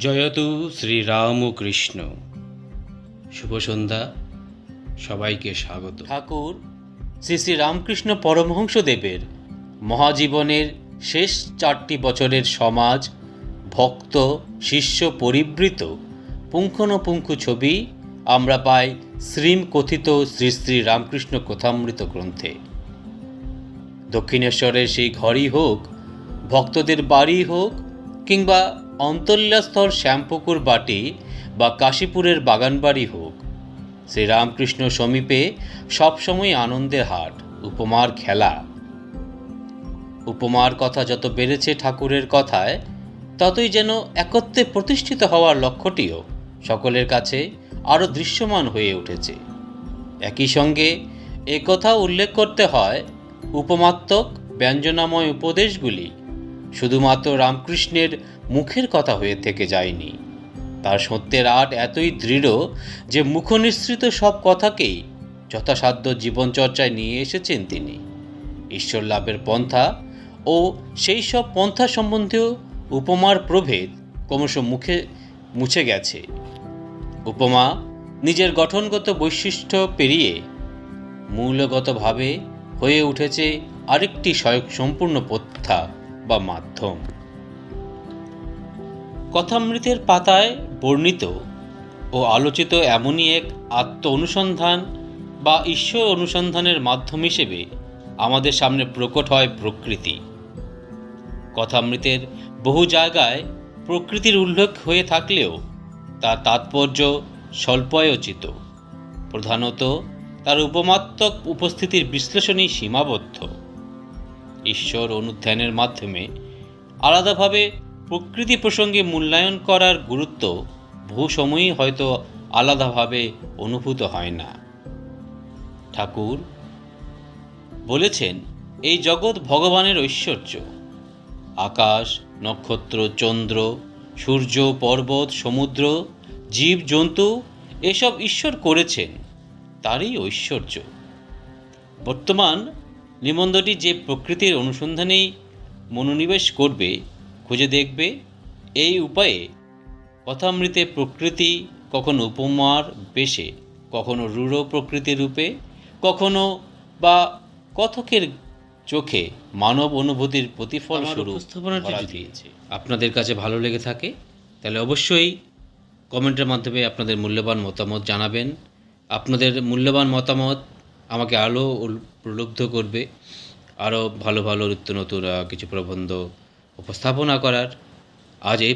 জয়তু শ্রীরামকৃষ্ণ। শুভ সন্ধ্যা, সবাইকে স্বাগত। ঠাকুর, শ্রী শ্রী রামকৃষ্ণ পরমহংসদেবের মহাজীবনের শেষ চারটি বছরের সমাজ, ভক্ত, শিষ্য পরিবৃত পুঙ্খানুপুঙ্খ ছবি আমরা পাই শ্রীম কথিত শ্রী শ্রী রামকৃষ্ণ কথামৃত গ্রন্থে। দক্ষিণেশ্বরের সেই ঘরই হোক, ভক্তদের বাড়ি হোক, কিংবা অন্তল্যাস্থর শ্যামপুকুর বাটি বা কাশীপুরের বাগানবাড়ি হোক। শ্রীরামকৃষ্ণ সমীপে সবসময় আনন্দের হাট, উপমার খেলা। উপমার কথা যত বেড়েছে ঠাকুরের কথায়, ততই যেন একত্রে প্রতিষ্ঠিত হওয়ার লক্ষ্যটিও সকলের কাছে আরও দৃশ্যমান হয়ে উঠেছে। একই সঙ্গে একথাও উল্লেখ করতে হয়, উপমাত্মক ব্যঞ্জনাময় উপদেশগুলি শুধুমাত্র রামকৃষ্ণের মুখের কথা হয়ে থেকে যায়নি। তার সত্যের আট এতই দৃঢ় যে মুখনিসৃত সব কথাকেই যথাসাধ্য জীবনচর্চায় নিয়ে এসেছেন তিনি। ঈশ্বর লাভের পন্থা ও সেই সব পন্থা সম্বন্ধেও উপমার প্রভেদ ক্রমশ মুখে মুছে গেছে। উপমা নিজের গঠনগত বৈশিষ্ট্য পেরিয়ে মূলগতভাবে হয়ে উঠেছে আরেকটি স্বয়ং সম্পূর্ণ পথ্যা বা মাধ্যম। কথামৃতের পাতায় বর্ণিত ও আলোচিত এমনই এক আত্ম অনুসন্ধান বা ঈশ্বর অনুসন্ধানের মাধ্যম হিসেবে আমাদের সামনে প্রকট হয় প্রকৃতি। কথামৃতের বহু জায়গায় প্রকৃতির উল্লেখ হয়ে থাকলেও তার তাৎপর্য স্বল্পয়োচিত। প্রধানত তার উপমাত্মক উপস্থিতির বিশ্লেষণই সীমাবদ্ধ। ঈশ্বর অনুধ্যানের মাধ্যমে আলাদাভাবে প্রকৃতি প্রসঙ্গে মূল্যায়ন করার গুরুত্ব বহু সময়ই হয়তো আলাদাভাবে অনুভূত হয় না। ঠাকুর বলেছেন, এই জগৎ ভগবানের ঐশ্বর্য। আকাশ, নক্ষত্র, চন্দ্র, সূর্য, পর্বত, সমুদ্র, জীব, জন্তু, এসব ঈশ্বর করেছেন, তারই ঐশ্বর্য। বর্তমান নিবন্ধটি যে প্রকৃতির অনুসন্ধানেই মনোনিবেশ করবে খুঁজে দেখবে এই উপায়ে কথামৃতে প্রকৃতি কখনো উপমার বেশে কখনো রূঢ় প্রকৃতি রূপে কখনো বা কথকের চোখে মানব অনুভূতির প্রতিফল স্বরূপ উপস্থাপনাটি যদি আপনাদের কাছে ভালো লেগে থাকে তাহলে অবশ্যই কমেন্টের মাধ্যমে আপনাদের মূল্যবান মতামত জানাবেন। আপনাদের মূল্যবান মতামত আমাকে আলো প্রলুব্ধ করবে। আরও ভালো ভালো নিত্য নতুন কিছু প্রবন্ধ উপস্থাপনা করার। আজ এই